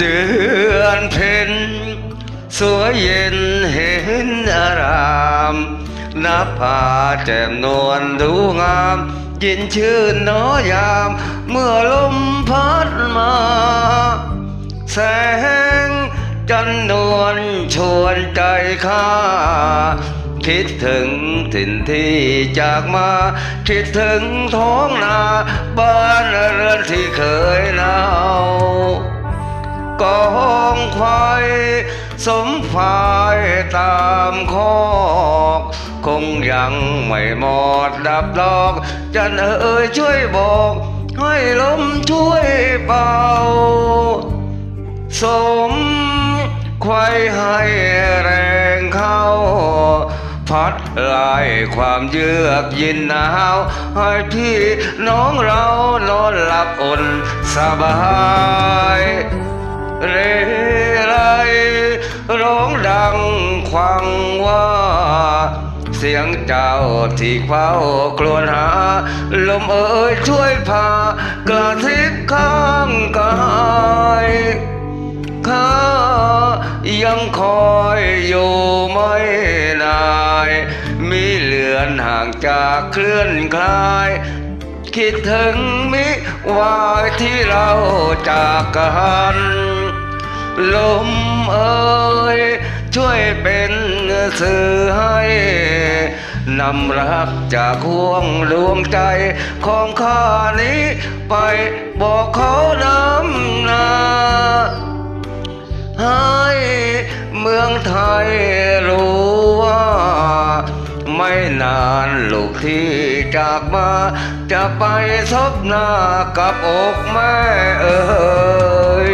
เดือนเพ็ญสวยเย็นเห็นอารามนับผาแจ่มนวลดูงามยินชื่นน้อยาม เมื่อลมพัดมา แสงจันนวลชวนใจข้า คิดถึงถิ่นที่จากมา คิดถึงท้องนาบ้านเรือนที่ามคอกคงยังไม่หมดดับดอก จันเอ๋ยช่วยบอก ให้ลมช่วยเป่า สมควายให้แรงเข้า พัดไล่ความเยือกเยินหนาว ให้พี่น้องเรานอนหลับอุ่นสบายเรไรร้องดัง ควังว่า เสียงเจ้าที่เฝ้ากลวนหา ลมเอ่ยช่วยพากระทิบข้างกายข้ายังคอยอยู่ไม่นายมีเหลือนห่างจากเคลื่อนคลายคิดถึงมิวายที่เราจากกัน ลมเอ่ย ช่วยเป็นสื่อให้นำรักจากห่วงดวงใจของข้านี้ ไปบอกเขาน้ำนาให้เมืองไทยรู้ว่า ไม่นานลูกที่จากมา จะไปซบหน้ากับอกแม่เอ่ย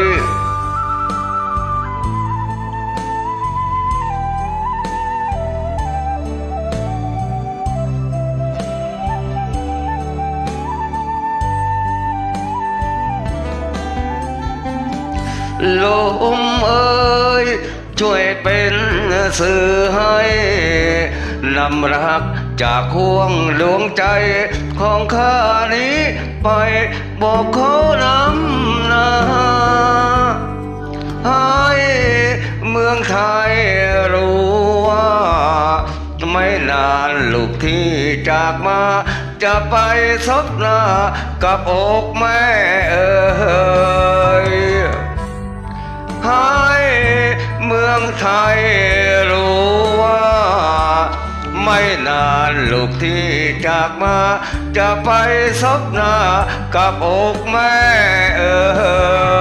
ลมเอ่ยช่วยเป็นสื่อให้นำรักจากห่วงดวงใจของข้านี้ไปบอกเขาน้ำหนาให้เมืองไทยรู้ว่า ไม่นานลูกที่จากมา จะไปซบหน้ากับอกแม่เอ่ย องไทยรู้ว่า ไม่นานลูกที่จากมา จะไปซบหน้ากับอกแม่เออ